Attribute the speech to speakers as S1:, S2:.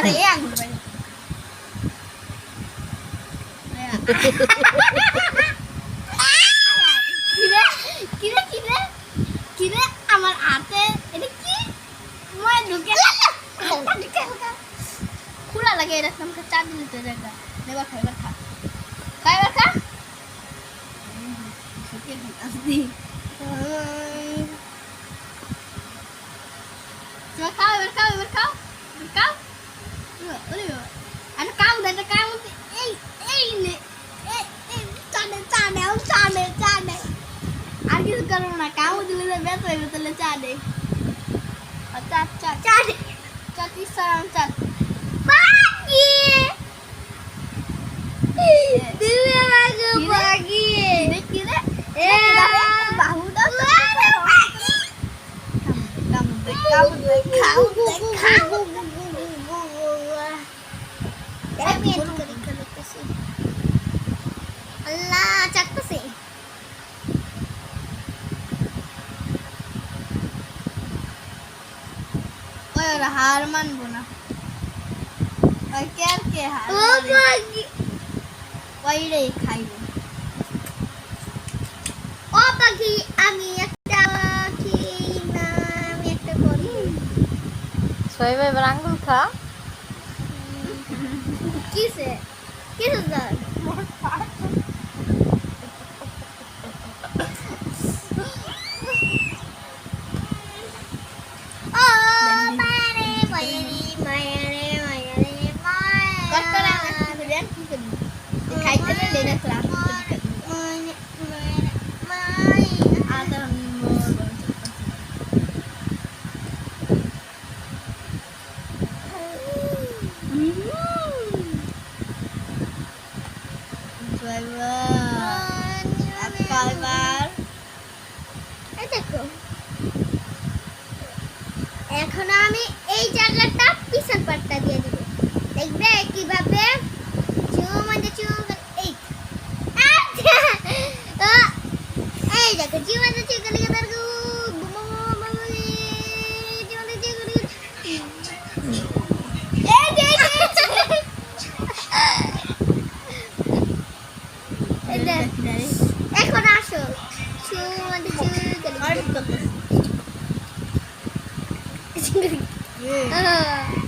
S1: আরে এ আঙুল বাইরে কিরে কিরে কিরে কিরে আমার হাতে এটা কি মই ঢুকে ঢুকে খুলা লাগে এরকম চার দিন তো জায়গা এবার খা এবার খা খা খা খাও এবার খাও এবার খাও খাও ওরে বাবা একটা কাম দে একটা কাম এই এই নে চানে চানে ও চানে চানে আর কিছু করব না কাম দিলে যে বেত হইবে তাহলে চানে আচ্ছা আচ্ছা চানে চাটি সারাম চাট বাকি দিলে আগে বাকি দেখি রে এ বাহু দাও কাম দে কাম দে খাও খাও আমি পরীক্ষা আল্লাহ চাকতেছে। হার মানবো না ওই কে আর কে হার খাইবে ও পাখি আমি একটা না আমি একটা করি।
S2: সোহেব এবার আঙ্গুল খা।
S1: কিসে কিসে স্যার ও মারে মায়ারে মায়ারে মায়ারে মায়ারে কত করে আমি দেন কি করি খাইতে না লেনা ক্লাস আদর দেখো। এখন আমি এই জায়গাটা পিছন পাটটা দিয়ে দিব। দেখবে কীভাবে? চুম মানে চুম এই। আচ্ছা! এই দেখো চুম মানে গো চুম মানে চুম করে আহ